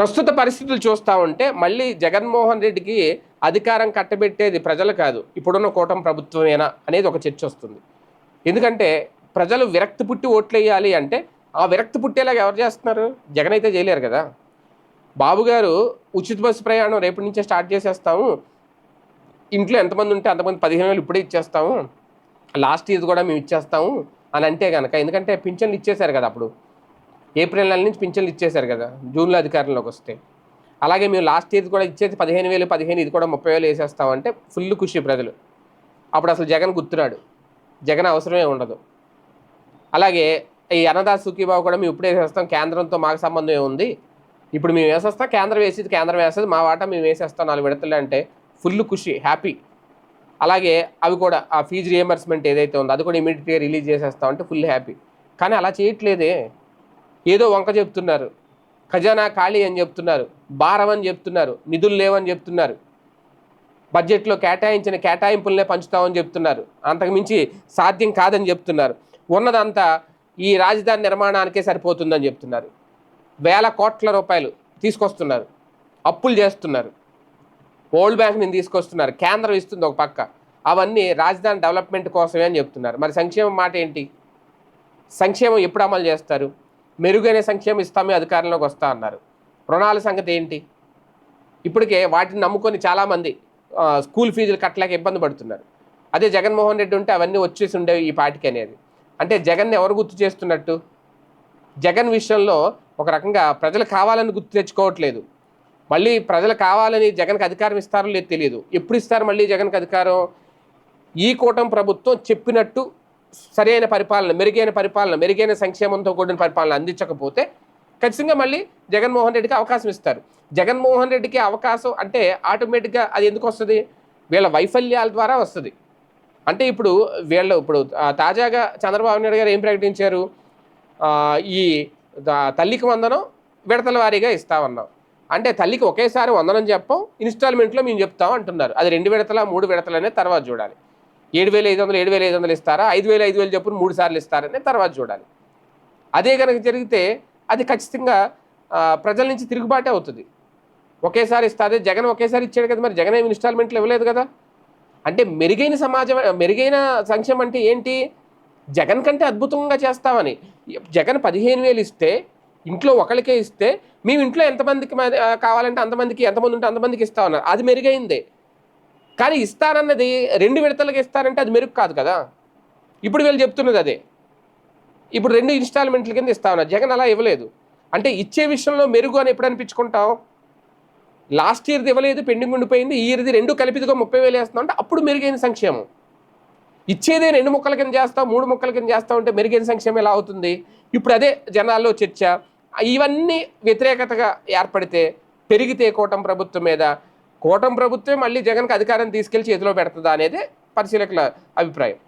ప్రస్తుత పరిస్థితులు చూస్తూ ఉంటే మళ్ళీ జగన్మోహన్ రెడ్డికి అధికారం కట్టబెట్టేది ప్రజలు కాదు. ఇప్పుడున్న కూటమి ప్రభుత్వమేనా అనేది ఒక చర్చ వస్తుంది. ఎందుకంటే ప్రజలు విరక్తి పుట్టి ఓట్లు వేయాలి అంటే ఆ విరక్తి పుట్టేలాగా ఎవరు చేస్తున్నారు? జగన్ అయితే చేయలేరు కదా. బాబు గారు ఉచిత బస్సు ప్రయాణం రేపటి నుంచే స్టార్ట్ చేసేస్తాము. ఇంట్లో ఎంతమంది ఉంటే అంతమంది పదిహేను వేలు ఇప్పుడే ఇచ్చేస్తాము. లాస్ట్ ఇది కూడా మేము ఇచ్చేస్తాము అని అంటే కనుక ఎందుకంటే పింఛన్లు ఇచ్చేశారు కదా అప్పుడు. ఏప్రిల్ నెల నుంచి పింఛన్లు ఇచ్చేశారు కదా జూన్లో అధికారంలోకి వస్తే. అలాగే మేము లాస్ట్ ఇయర్ కూడా ఇచ్చేది పదిహేను వేలు పదిహేను ఇది కూడా ముప్పై వేలు వేసేస్తామంటే ఫుల్ ఖుషి ప్రజలు. అప్పుడు అసలు జగన్ గుర్తున్నాడు జగన్ అవసరమే ఉండదు. అలాగే ఈ అన్నదాస్ సుఖీబాబు కూడా మేము ఇప్పుడు వేసేస్తాం కేంద్రంతో మాకు సంబంధం ఏముంది? ఇప్పుడు మేము వేసేస్తాం కేంద్రం వేసేది కేంద్రం వేస్తుంది మా వాటా మేము వేసేస్తాం నాలుగు విడతలు అంటే ఫుల్ ఖుషి హ్యాపీ. అలాగే అవి కూడా ఆ ఫీజు రియంబర్స్మెంట్ ఏదైతే ఉందో అది కూడా ఇమీడియట్గా రిలీజ్ చేసేస్తాం అంటే ఫుల్ హ్యాపీ. కానీ అలా చేయట్లేదే. ఏదో వంక చెప్తున్నారు. ఖజానా ఖాళీ అని చెప్తున్నారు. భారం అని చెప్తున్నారు. నిధులు లేవని చెప్తున్నారు. బడ్జెట్లో కేటాయించిన కేటాయింపులనే పంచుతామని చెప్తున్నారు. అంతకుమించి సాధ్యం కాదని చెప్తున్నారు. ఉన్నదంతా ఈ రాజధాని నిర్మాణానికే సరిపోతుందని చెప్తున్నారు. వేల కోట్ల రూపాయలు తీసుకొస్తున్నారు. అప్పులు చేస్తున్నారు. వరల్డ్ బ్యాంక్ నుంచి తీసుకొస్తున్నారు. కేంద్రం ఇస్తుంది ఒక పక్క. అవన్నీ రాజధాని డెవలప్మెంట్ కోసమే అని చెప్తున్నారు. మరి సంక్షేమం మాట ఏంటి? సంక్షేమం ఎప్పుడు అమలు చేస్తారు? మెరుగైన సంక్షేమం ఇస్తామే అధికారంలోకి వస్తా అన్నారు. రుణాల సంగతి ఏంటి? ఇప్పటికే వాటిని నమ్ముకొని చాలామంది స్కూల్ ఫీజులు కట్టలేక ఇబ్బంది పడుతున్నారు. అదే జగన్మోహన్ రెడ్డి ఉంటే అవన్నీ వచ్చేసి ఉండేవి ఈ పాటికి అనేది. అంటే జగన్ ఎవరు గుర్తు చేస్తున్నట్టు? జగన్ విషయంలో ఒక రకంగా ప్రజలు కావాలని గుర్తు తెచ్చుకోవట్లేదు. మళ్ళీ ప్రజలు కావాలని జగన్కి అధికారం ఇస్తారో లేదు తెలియదు. ఎప్పుడు ఇస్తారు మళ్ళీ జగన్కి అధికారం? ఈ కూటమి ప్రభుత్వం చెప్పినట్టు సరైన పరిపాలన మెరుగైన పరిపాలన మెరుగైన సంక్షేమంతో కూడిన పరిపాలన అందించకపోతే ఖచ్చితంగా మళ్ళీ జగన్మోహన్ రెడ్డికి అవకాశం ఇస్తారు. జగన్మోహన్ రెడ్డికి అవకాశం అంటే ఆటోమేటిక్గా అది ఎందుకు వస్తుంది? వీళ్ళ వైఫల్యాల ద్వారా వస్తుంది. అంటే ఇప్పుడు వీళ్ళు ఇప్పుడు తాజాగా చంద్రబాబు నాయుడు గారు ఏం ప్రకటించారు? ఈ తల్లికి వందనం విడతల వారీగా ఇస్తామన్నాం అంటే తల్లికి ఒకేసారి వందనం చెప్పం ఇన్స్టాల్మెంట్లో మేము చెప్తాం అంటున్నారు. అది రెండు విడతల మూడు విడతలనే తర్వాత చూడాలి. ఏడు వేల ఐదు వందలు ఏడు వేల ఐదు వందలు ఇస్తారా? ఐదు వేల ఐదు వేలు చెప్పును మూడు సార్లు ఇస్తారని తర్వాత చూడాలి. అదే కనుక జరిగితే అది ఖచ్చితంగా ప్రజల నుంచి తిరుగుబాటే అవుతుంది. ఒకేసారి ఇస్తా జగన్ ఒకేసారి ఇచ్చాడు కదా మరి జగన్ ఏమి ఇన్స్టాల్మెంట్లు ఇవ్వలేదు కదా? అంటే మెరుగైన సమాజం మెరుగైన సంక్షేమం అంటే ఏంటి? జగన్ కంటే అద్భుతంగా చేస్తామని. జగన్ పదిహేను వేలు ఇస్తే ఇంట్లో ఒకరికే ఇస్తే మేము ఇంట్లో ఎంతమందికి కావాలంటే అంతమందికి ఎంతమంది ఉంటే అంతమందికి ఇస్తామన్నారు. అది మెరుగైందే. కానీ ఇస్తారన్నది రెండు విడతలకు ఇస్తారంటే అది మెరుగు కాదు కదా. ఇప్పుడు వీళ్ళు చెప్తున్నది అదే. ఇప్పుడు రెండు ఇన్స్టాల్మెంట్ల కింద ఇస్తా ఉన్నారు. జగన్ అలా ఇవ్వలేదు. అంటే ఇచ్చే విషయంలో మెరుగు అని ఎప్పుడు అనిపించుకుంటాం లాస్ట్ ఇయర్ది ఇవ్వలేదు పెండింగ్ ఉండిపోయింది ఈ ఇయర్ది రెండు కలిపిదిగా ముప్పై వేలు వేస్తున్నాం అంటే అప్పుడు మెరుగైన సంక్షేమం. ఇచ్చేదే రెండు ముక్కల కింద చేస్తాం మూడు ముక్కల కింద చేస్తాం అంటే మెరుగైన సంక్షేమం ఎలా అవుతుంది? ఇప్పుడు అదే జనాల్లో చర్చ. ఇవన్నీ వ్యతిరేకతగా ఏర్పడితే పెరిగితే కూటమి ప్రభుత్వం మీద కూటమి ప్రభుత్వం మళ్ళీ జగన్కి అధికారం తీసుకెళ్ళి చేతిలో పెడుతుందా అనేది పరిశీలకుల అభిప్రాయం.